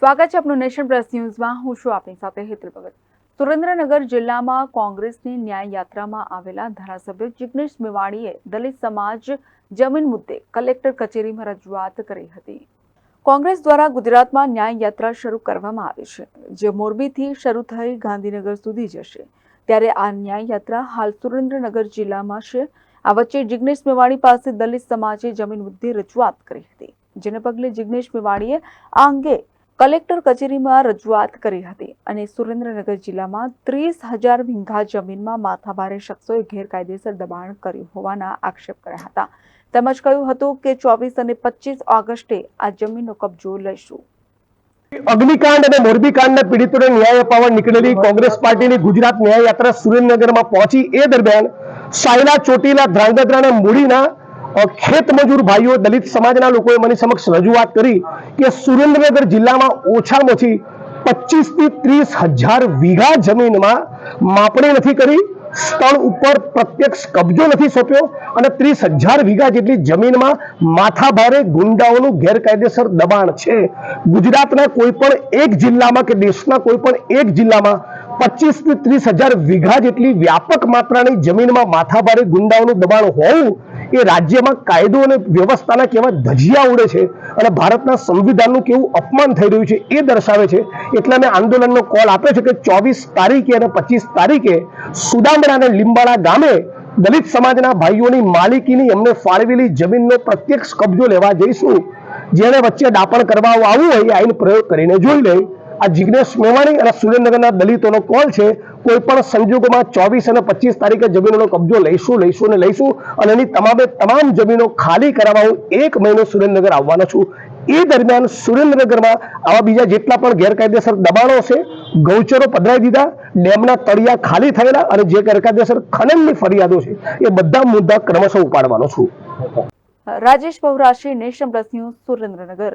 સ્વાગત છે આપનું નેશન પ્રેસ ન્યૂઝમાં. હું છું આપની સાથે હેતલ ભગત. સુરેન્દ્રનગર જિલ્લામાં કોંગ્રેસની ન્યાય યાત્રામાં આવેલા ધારાસભ્ય જિગ્નેશ મેવાણીએ દલિત સમાજ જમીન મુદ્દે કલેક્ટર કચેરીમાં રજૂઆત કરી હતી. કોંગ્રેસ દ્વારા ગુજરાતમાં ન્યાય યાત્રા શરૂ કરવામાં આવી છે. જે મોરબીથી શરૂ થઈ ગાંધીનગર સુધી જશે. ત્યારે આ ન્યાય યાત્રા હાલ સુરેન્દ્રનગર જિલ્લામાં છે. આ વચ્ચે જિગ્નેશ મેવાણી પાસે દલિત સમાજે જમીન મુદ્દે રજૂઆત કરી હતી. જેને પગલે જિગ્નેશ મેવાણીએ આ અંગે કલેક્ટર કચેરીમાં રજૂઆત કરી હતી અને સુરેન્દ્રનગર જિલ્લામાં ત્રીસ હજાર વીંઘા જમીનમાં માથાભારે શખ્સોએ ગેરકાયદેસર દબાણ કર્યું હોવાના આક્ષેપ કર્યા હતા. તેમજ કહ્યું હતું કે ચોવીસ અને પચીસ ઓગસ્ટે આ જમીનનો કબજો લઈશું. અગ્નિકાંડ અને મોરબી કાંડના પીડિતોને ન્યાય અપાવવા નીકળેલી કોંગ્રેસ પાર્ટીની ગુજરાત ન્યાય યાત્રા સુરેન્દ્રનગરમાં પહોંચી એ દરમિયાન સાયલા ચોટીલા ધ્રાંગધ્રા અને મૂડીના ખેત મજૂર ભાઈઓ, દલિત સમાજના લોકોએ મને સમક્ષ રજૂઆત કરી કે સુરેન્દ્રનગર જિલ્લામાં ઓછામાં ઓછી પચીસથી ત્રીસ હજાર વીઘા જમીનમાં માપણી નથી કરી, સ્થળ ઉપર પ્રત્યક્ષ કબજો નથી સોંપ્યો અને ત્રીસ હજાર વીઘા જેટલી જમીનમાં માથાભારે ગુંડાઓનું ગેરકાયદેસર દબાણ છે. ગુજરાતના કોઈ પણ એક જિલ્લામાં કે દેશના કોઈ પણ એક જિલ્લામાં પચીસથી ત્રીસ હજાર વીઘા જેટલી વ્યાપક માત્રાની જમીનમાં માથાભારે ગુંડાઓનું દબાણ હોવું એ રાજ્યમાં કાયદો અને વ્યવસ્થાના કેવા ધજિયા ઉડે છે અને ભારતના સંવિધાનનું કેવું અપમાન થઈ રહ્યું છે એ દર્શાવે છે. એટલે મેં આંદોલનનો કોલ આપ્યો છે કે ચોવીસ તારીખે અને પચીસ તારીખે સુદામડા અને લીંબાડા ગામે દલિત સમાજના ભાઈઓની માલિકીની એમને ફાળવેલી જમીનનો પ્રત્યક્ષ કબજો લેવા જઈશું. જેને વચ્ચે દાપણ કરવા આવવું હોય આઈન પ્રયોગ કરીને જોઈ લે. આ જિગ્નેશ મેવાણી અને સુરેન્દ્રનગરના દલિતોનો કોલ છે. કોઈ પણ સંજોગોમાં ચોવીસ અને પચીસ તારીખે જમીનોનો કબજો લઈશું લઈશું અને લઈશું અને એની તમામે તમામ જમીનો ખાલી કરાવવા હું એક મહિનો સુરેન્દ્રનગર આવવાનો છું. એ દરમિયાન સુરેન્દ્રનગરમાં આવા બીજા જેટલા પણ ગેરકાયદેસર દબાણો છે, ગૌચરો પધરાવી દીધા, ડેમના તળિયા ખાલી થયેલા અને જે ગેરકાયદેસર ખનનની ફરિયાદો છે, એ બધા મુદ્દા ક્રમશઃ ઉપાડવાનો છું. Rajesh Bahurashi, nation plus news Surendranagar.